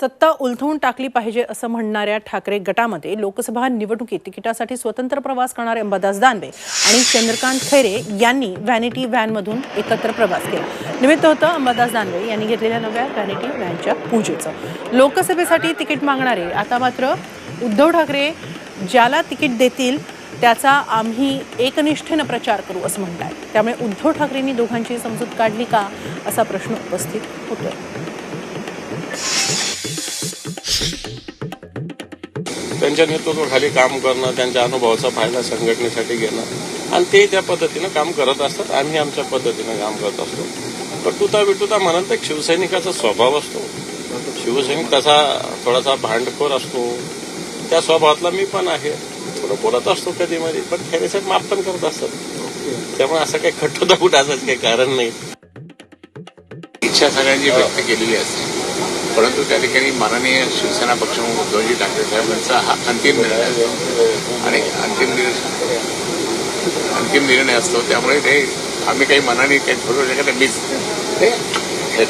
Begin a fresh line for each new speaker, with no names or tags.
सत्ता उलथवून टाकली पाहिजे असं म्हणणाऱ्या ठाकरे गटामध्ये लोकसभा निवडणुकीत तिकिटासाठी स्वतंत्र प्रवास करणारे अंबादास दानवे आणि चंद्रकांत खैरे यांनी व्हॅनिटी व्हॅनमधून एकत्र प्रवास केला. निमित्त होतं अंबादास दानवे यांनी घेतलेल्या नव्या व्हॅनिटी व्हॅनच्या पूजेचं. लोकसभेसाठी तिकीट मागणारे आता मात्र उद्धव ठाकरे ज्याला तिकीट देतील त्याचा आम्ही एकनिष्ठेनं प्रचार करू असं म्हणतात त्यामुळे उद्धव ठाकरेंनी दोघांची समजूत काढली का असा प्रश्न उपस्थित होतोय.
त्यांच्या नेतृत्वाखाली काम करणं त्यांच्या अनुभवाचा फायदा संघटनेसाठी घेणं. आणि ते त्या पद्धतीनं काम करत असतात. आम्ही आमच्या पद्धतीनं काम करत असतो. पण तुता विटुता म्हणत तर शिवसैनिकाचा स्वभाव असतो. शिवसैनिक तसा थोडासा भांडखोर असतो. त्या स्वभावातला मी पण आहे. थोडं बोलत असतो कधी मध्ये पण खेळासाठी माफ पण करत असतात. त्यामुळे असं काही खट्टोदा कुठं असायचं काही कारण नाही.
इच्छा सगळ्यांची व्यक्त केलेली असते. परंतु त्या ठिकाणी माननीय शिवसेना पक्ष उद्धवजी ठाकरे साहेबांचा हा अंतिम निर्णय असतो. आणि अंतिम निर्णय अंतिम निर्णय असतो. त्यामुळे ते आम्ही काही मनाने काही ठरवू शकत मीच ते हे